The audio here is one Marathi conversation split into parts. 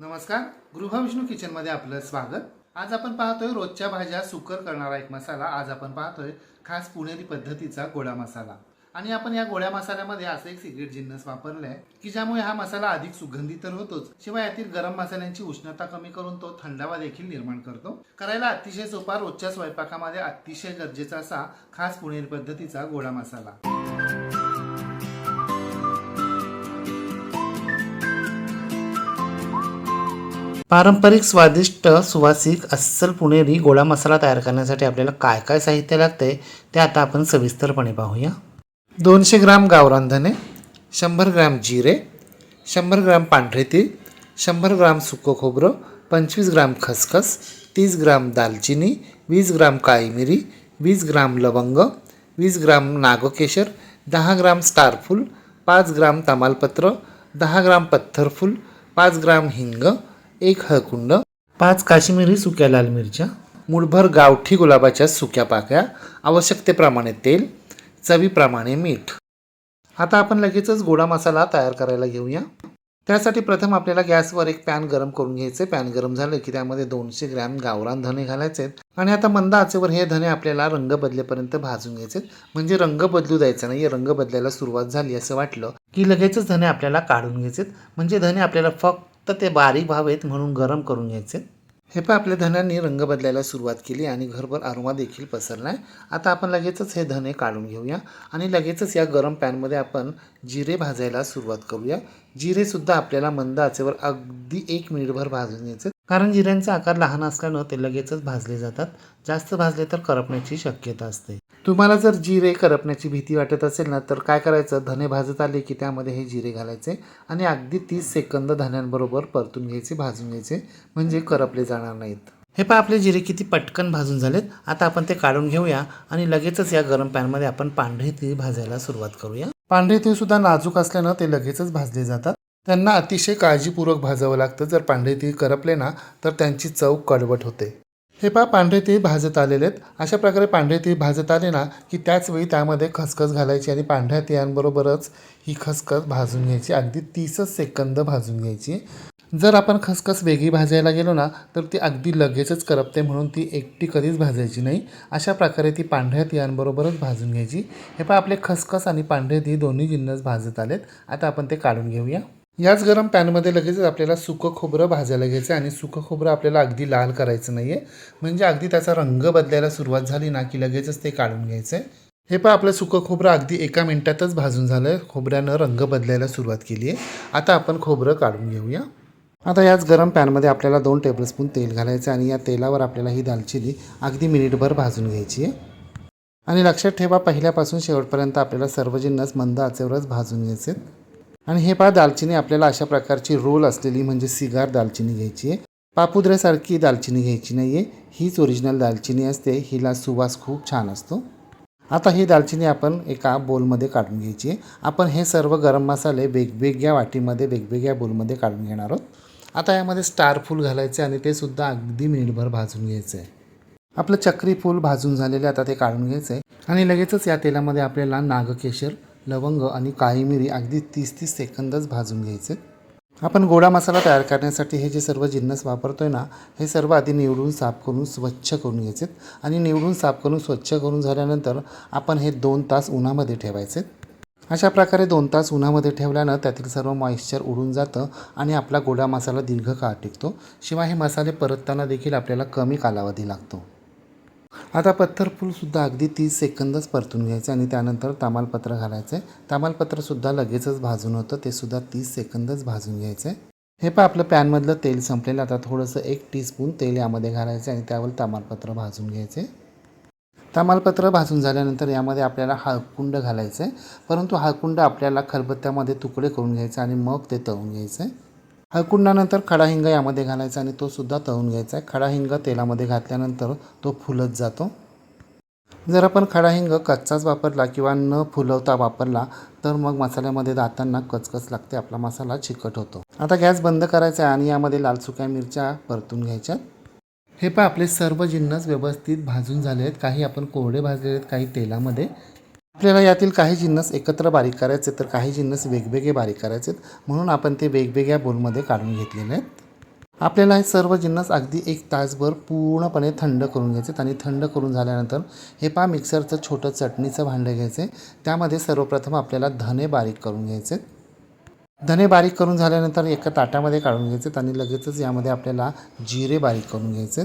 नमस्कार गृहविष्णू किचनमध्ये आपलं स्वागत. आज आपण पाहतोय रोजच्या भाज्या सुकर करणारा एक मसाला. आज आपण पाहतोय खास पुणेरी पद्धतीचा गोडा मसाला. आणि आपण या गोळ्या मसाल्यामध्ये असं एक सिक्रेट जिन्नस वापरलाय की ज्यामुळे हा मसाला अधिक सुगंधी तर होतोच. शिवाय यातील गरम मसाल्यांची उष्णता कमी करून तो थंडावा देखील निर्माण करतो. करायला अतिशय सोपा रोजच्या स्वयंपाकामध्ये अतिशय गरजेचा असा खास पुणेरी पद्धतीचा गोडा मसाला. पारंपरिक स्वादिष्ट सुवासिक अस्सल पुणेरी गोळा मसाला तयार करण्यासाठी आपल्याला काय काय साहित्य लागते ते आता आपण सविस्तरपणे पाहूया. दोनशे ग्राम गावरांधणे शंभर ग्राम जिरे शंभर ग्राम पांढरे तीळ शंभर ग्राम सुकं खोबरं पंचवीस ग्राम खसखस तीस ग्राम दालचिनी वीस ग्राम काळी मिरी वीस ग्राम लवंग वीस ग्राम नागकेशर दहा ग्राम स्टारफूल पाच ग्राम तमालपत्र दहा ग्राम पत्थरफूल पाच ग्राम हिंग एक हळकुंड पाच काश्मीरी सुक्या लाल मिरच्या मुठभर गावठी गुलाबाच्या सुक्या पाकळ्या आवश्यकतेप्रमाणे तेल चवीप्रमाणे मीठ. आता आपण लगेचच गोडा मसाला तयार करायला घेऊया. त्यासाठी प्रथम आपल्याला गॅसवर एक पॅन गरम करून घ्यायचे. पॅन गरम झालं की त्यामध्ये दोनशे ग्रॅम गावरान धने घालायचे. आहेत आणि आता मंद आचेवर हे धने आपल्याला रंग बदलेपर्यंत भाजून घ्यायचे. म्हणजे रंग बदलू द्यायचा नाही रंग बदलायला सुरुवात झाली असं वाटलं की लगेचच धने आपल्याला काढून घ्यायचे म्हणजे धने आपल्याला फक्त तर ते बारीक व्हावेत म्हणून गरम करून घ्यायचे. हे पण आपल्या धन्यांनी रंग बदलायला सुरुवात केली आणि घरभर अरोमा देखील पसरला आहे आता आपण लगेचच हे धने काढून घेऊया आणि लगेचच या गरम पॅनमध्ये आपण जिरे भाजायला सुरुवात करूया. जिरेसुद्धा आपल्याला मंद आचेवर अगदी एक मिनिटभर भाजून घ्यायचे. कारण जिऱ्यांचा आकार लहान असल्यानं ते लगेचच भाजले जातात. जास्त भाजले तर करपण्याची शक्यता असते. तुम्हाला जर जिरे करपण्याची भीती वाटत असेल ना तर काय करायचं? धने भाजत आले की त्यामध्ये हे जिरे घालायचे आणि अगदी तीस सेकंद धन्यांबरोबर परतून घ्यायचे भाजून घ्यायचे म्हणजे करपले जाणार नाहीत. हे पहा आपले जिरे किती पटकन भाजून झालेत. आता आपण ते काढून घेऊया आणि लगेचच या गरम पॅनमध्ये आपण पांढरे तीळ भाजायला सुरुवात करूया. पांढरे तीळ सुद्धा नाजूक असल्यानं ते लगेचच भाजले जातात. त्यांना अतिशय काळजीपूर्वक भाजावं लागतं. जर पांढरे तीळ करपले ना तर त्यांची चव कडवट होते. हे पहा पांढरे तीळ भाजत आलेले आहेत. अशा प्रकारे पांढरे तीळ भाजत आले ना की त्याचवेळी त्यामध्ये खसखस घालायची आणि पांढऱ्या तिळांबरोबरच ही खसखस भाजून घ्यायची. अगदी तीसच सेकंद भाजून घ्यायची. जर आपण खसखस वेगळी भाजायला गेलो ना तर ती अगदी लगेचच करपते म्हणून ती एकटी कधीच भाजायची नाही. अशा प्रकारे ती पांढऱ्या तिळांबरोबरच भाजून घ्यायची. हे पहा आपले खसखस आणि पांढरे ती दोन्ही जिन्नस भाजत आलेत. आता आपण ते काढून घेऊया. याच गरम पॅनमध्ये लगेचच आपल्याला सुकं खोबरं भाजायला घ्यायचं आहे. आणि सुकं खोबरं आपल्याला अगदी लाल करायचं नाही आहे म्हणजे अगदी त्याचा रंग बदलायला सुरुवात झाली ना की लगेचच ते काढून घ्यायचं आहे हे पण आपलं सुकं खोबरं अगदी एका मिनिटातच भाजून झालं आहे खोबऱ्यानं रंग बदलायला सुरुवात केली आहे आता आपण खोबरं काढून घेऊया. आता याच गरम पॅनमध्ये आपल्याला दोन टेबलस्पून तेल घालायचं आणि या तेलावर आपल्याला ही दालचिनी अगदी मिनिटभर भाजून घ्यायची आहे. आणि लक्षात ठेवा पहिल्यापासून शेवटपर्यंत आपल्याला सर्व जिन्नस मंद आचेवरच भाजून घ्यायचे आहेत. आणि हे पहा दालचिनी आपल्याला अशा प्रकारची रोल असलेली म्हणजे सिगार दालचिनी घ्यायची आहे. पापुद्र्यासारखी दालचिनी घ्यायची नाही आहे हीच ओरिजिनल दालचिनी असते. हिला सुवास खूप छान असतो. आता ही दालचिनी आपण एका बोलमध्ये काढून घ्यायची आहे. आपण हे सर्व गरम मसाले वेगवेगळ्या वाटीमध्ये वेगवेगळ्या बोलमध्ये काढून घेणार आहोत. आता यामध्ये स्टार फूल घालायचे आणि ते सुद्धा अगदी मिनिटभर भाजून घ्यायचं आहे. आपलं चक्री फूल भाजून झालेले आता ते काढून घ्यायचं आहे. आणि लगेचच या तेलामध्ये आपल्याला नागकेशर लवंग आणि काळी मिरी अगदी तीस तीस सेकंदच भाजून घ्यायचे. आपण गोडा मसाला तयार करण्यासाठी हे जे सर्व जिन्नस वापरतो आहे ना हे सर्व आधी निवडून साफ करून स्वच्छ करून घ्यायचे आणि निवडून साफ करून स्वच्छ करून झाल्यानंतर आपण हे दोन तास उन्हामध्ये ठेवायचे. अशा प्रकारे दोन तास उन्हामध्ये ठेवल्यानं त्यातील सर्व मॉइश्चर उडून जातं आणि आपला गोडा मसाला दीर्घकाळ टिकतो. शिवाय हे मसाले परतताना देखील आपल्याला कमी कालावधी लागतो. आता पत्थरफूलसुद्धा अगदी तीस सेकंदच परतून घ्यायचं आणि त्यानंतर तमालपत्र घालायचं. आहे तमालपत्रसुद्धा लगेचच भाजून होतं ते सुद्धा तीस सेकंदच भाजून घ्यायचं. आहे हे पण आपलं पॅनमधलं तेल संपलेलं आता थोडंसं एक टीस्पून तेल यामध्ये घालायचं आणि त्यावर तमालपत्र भाजून घ्यायचे. तमालपत्र भाजून झाल्यानंतर यामध्ये आपल्याला हळकुंड घालायचं आहे परंतु हळकुंड आपल्याला खलबत्त्यामध्ये तुकडे करून घ्यायचे आणि मग ते तळून घ्यायचं. आहे हळकुंडानंतर खडा हिंग यामध्ये घालायचा आणि तो सुद्धा तळून घ्यायचा आहे. खडा हिंग तेलामध्ये घातल्यानंतर तो फुलत जातो. जर आपण खडा हिंग कच्चाच वापरला किंवा न फुलवता वापरला तर मग मसाल्यामध्ये दातांना कचकच लागते आपला मसाला चिकट होतो. आता गॅस बंद करायचा आहे आणि यामध्ये लाल सुक्या मिरच्या परतून घ्यायच्यात हे पण आपले सर्व जिन्नस व्यवस्थित भाजून झाले आहेत. काही आपण कोरडे भाजले आहेत काही तेलामध्ये. आपल्याला यातील काही जिन्नस एकत्र बारीक करायचे तर काही जिन्नस वेगवेगळे बारीक करायचे आहेत. म्हणून आपण ते वेगवेगळ्या बोलमध्ये काढून घेतलेले आहेत. आपल्याला हे सर्व जिन्नस अगदी एक तासभर पूर्णपणे थंड करून घ्यायचे आणि थंड करून झाल्यानंतर हे पहा मिक्सरचं छोटं चटणीचं भांडं घ्यायचे त्यामध्ये सर्वप्रथम आपल्याला धने बारीक करून घ्यायचे धने बारीक करून झाल्यानंतर एका ताटामध्ये काढून घ्यायचे आणि लगेचच यामध्ये आपल्याला जिरे बारीक करून घ्यायचे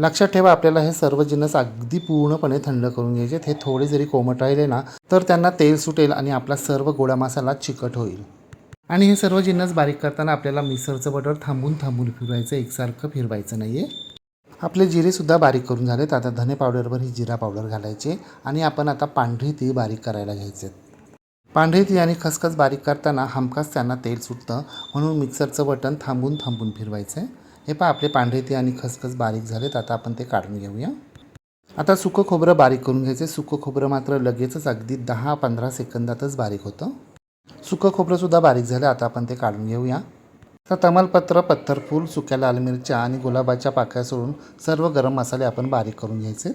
लक्षात ठेवा आपल्याला हे सर्व जिन्नस अगदी पूर्णपणे थंड करून घ्यायचे हे थोडे जरी कोमट राहिले ना तर त्यांना तेल सुटेल आणि आपला सर्व गोडा मसाला चिकट होईल. आणि हे सर्व जिन्नस बारीक करताना आपल्याला मिक्सरचं बटर थांबून थांबून फिरवायचं एकसारखं फिरवायचं नाही आहे आपले जिरेसुद्धा बारीक करून झालेत. आता धने पावडरवर ही जिरा पावडर घालायचे आणि आपण आता पांढरी ती बारीक करायला घ्यायचे पांढरी ती आणि खसखस बारीक करताना हमखास त्यांना तेल सुटतं म्हणून मिक्सरचं बटन थांबून थांबून फिरवायचं आहे हे पहा आपले पांढरे ते आणि खसखस बारीक झालेत आता आपण ते काढून घेऊया. आता सुकं खोबरं बारीक करून घ्यायचे सुकं खोबरं मात्र लगेचच अगदी दहा पंधरा सेकंदातच बारीक होतं. सुकं खोबरंसुद्धा बारीक झालं आता आपण ते काढून घेऊया. तर तमालपत्र पत्थरफूल सुक्या लाल मिरच्या आणि गुलाबाच्या पाकळ्या सोडून सर्व गरम मसाले आपण बारीक करून घ्यायचे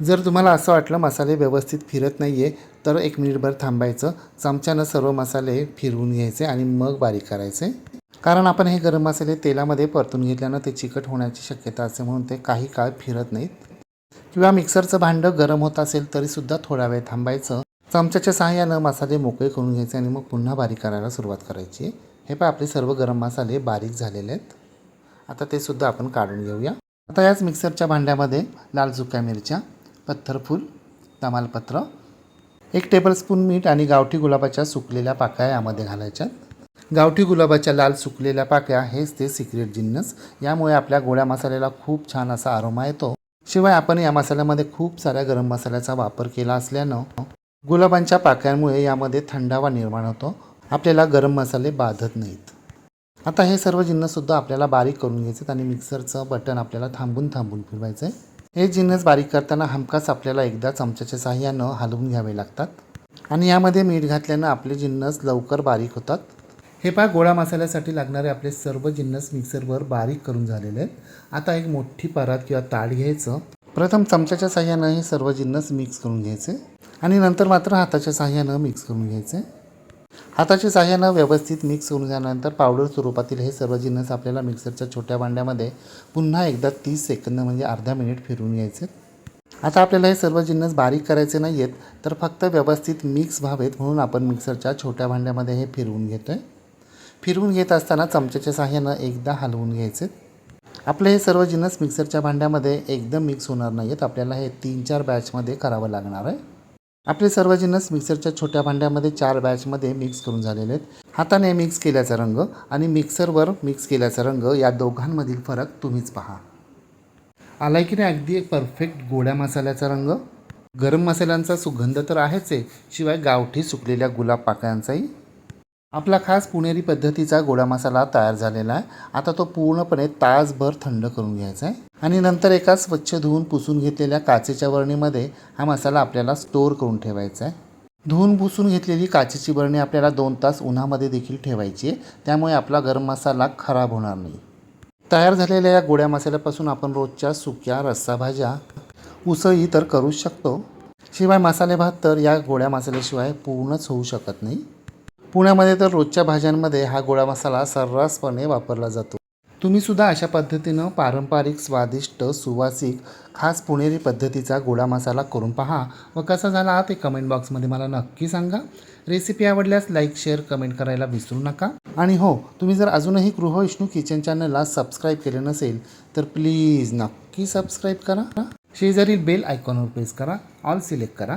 जर तुम्हाला असं वाटलं मसाले व्यवस्थित फिरत नाही आहे तर एक मिनिटभर थांबायचं. चमच्यानं सर्व मसाले फिरवून घ्यायचे आणि मग बारीक करायचे. कारण आपण हे गरम मसाले तेलामध्ये परतून घेतल्यानं ते चिकट होण्याची शक्यता असते म्हणून ते काही काळ फिरत नाहीत. किंवा मिक्सरचं भांडं गरम होत असेल तरीसुद्धा थोडा वेळ थांबायचं. चमच्याच्या सहाय्यानं मसाले मोकळे करून घ्यायचे आणि मग पुन्हा बारीक करायला सुरुवात करायची. हे पण आपले सर्व गरम मसाले बारीक झालेले आहेत. आता ते सुद्धा आपण काढून घेऊया. आता याच मिक्सरच्या भांड्यामध्ये लाल सुक्या मिरच्या पत्थरफूल तमालपत्र एक टेबलस्पून मीठ आणि गावठी गुलाबाच्या सुकलेल्या पाकळ्या यामध्ये घालायच्या. गावठी गुलाबाच्या लाल सुकलेल्या पाकळ्या हेच ते सिक्रेट जिन्नस यामुळे आपल्या गोड्या मसाल्याला खूप छान असा आरोमा येतो. शिवाय आपण या मसाल्यामध्ये खूप साऱ्या गरम मसाल्याचा वापर केला असल्यानं गुलाबांच्या पाक्यांमुळे यामध्ये थंडावा निर्माण होतो. आपल्याला गरम मसाले बाधत नाहीत. आता हे सर्व जिन्नससुद्धा आपल्याला बारीक करून घ्यायचे आणि मिक्सरचं बटन आपल्याला थांबून थांबून फिरवायचं आहे हे जिन्नस बारीक करताना हमखास आपल्याला एकदा चमच्याच्या साह्यानं हलवून घ्यावे लागतात. आणि यामध्ये मीठ घातल्यानं आपले जिन्नस लवकर बारीक होतात. हे पहा गोळा मसाल्यासाठी लागणारे आपले सर्व जिन्नस मिक्सरवर बारीक करून झालेले आहेत. आता एक मोठी परात किंवा ताट घ्यायचं. प्रथम चमच्याच्या साह्यानं हे सर्व जिन्नस मिक्स करून घ्यायचे. आणि नंतर मात्र हाताच्या साह्यानं मिक्स करून घ्यायचे. हाताच्या साह्यानं व्यवस्थित मिक्स करून झाल्यानंतर पावडर स्वरूपातील हे सर्व जिन्नस आपल्याला मिक्सरच्या छोट्या भांड्यामध्ये पुन्हा एकदा तीस सेकंद म्हणजे अर्धा मिनिट फिरून घ्यायचे. आता आपल्याला हे सर्व जिन्नस बारीक करायचे नाही आहेत तर फक्त व्यवस्थित मिक्स व्हावेत म्हणून आपण मिक्सरच्या छोट्या भांड्यामध्ये हे फिरवून घेतो आहे फिरवून घेत असताना चमच्याच्या साह्यानं एकदा हलवून घ्यायचे. आपले हे सर्व जिन्नस मिक्सरच्या भांड्यामध्ये एकदम मिक्स होणार नाही आहेत आपल्याला हे तीन चार बॅचमध्ये करावं लागणार आहे. आपले सर्व जिन्नस मिक्सरच्या छोट्या भांड्यामध्ये चार बॅचमध्ये मिक्स करून झालेले आहेत. हाताने मिक्स केल्याचा रंग आणि मिक्सरवर मिक्स केल्याचा रंग या दोघांमधील फरक तुम्हीच पहा. आलाय की नाही अगदी एक परफेक्ट गोड्या मसाल्याचा रंग. गरम मसाल्यांचा सुगंध तर आहेच आहे. शिवाय गावठी सुकलेल्या गुलाब पाकळ्यांचाही. आपला खास पुणेरी पद्धतीचा गोडा मसाला तयार झालेला आहे. आता तो पूर्णपणे तासभर थंड करून घ्यायचा आहे. आणि नंतर एका स्वच्छ धुवून पुसून घेतलेल्या काचेच्या बरणीमध्ये हा मसाला आपल्याला स्टोअर करून ठेवायचा आहे. धुवून पुसून घेतलेली काचेची बरणी आपल्याला दोन तास उन्हामध्ये देखील ठेवायची आहे. त्यामुळे आपला गरम मसाला खराब होणार नाही. तयार झालेल्या या गोड्या मसाल्यापासून आपण रोजच्या सुक्या रस्सा भाज्या उसळी तर करूच शकतो. शिवाय मसाले भात तर या गोड्या मसाल्याशिवाय पूर्णच होऊ शकत नाही. पुण्यामध्ये तर रोजच्या भाज्यांमध्ये हा गोळा मसाला सर्रासपणे वापरला जातो. तुम्ही सुद्धा अशा पद्धतीनं पारंपरिक स्वादिष्ट सुवासिक खास पुणेरी पद्धतीचा गोळा मसाला करून पहा व कसा झाला ते कमेंट बॉक्समध्ये मला नक्की सांगा. रेसिपी आवडल्यास लाईक शेअर कमेंट करायला विसरू नका. आणि हो तुम्ही जर अजूनही गृह विष्णू किचन चॅनलला सबस्क्राईब केले नसेल तर प्लीज नक्की सबस्क्राईब करा. शेजारील बेल आयकॉनवर प्रेस करा ऑल सिलेक्ट करा.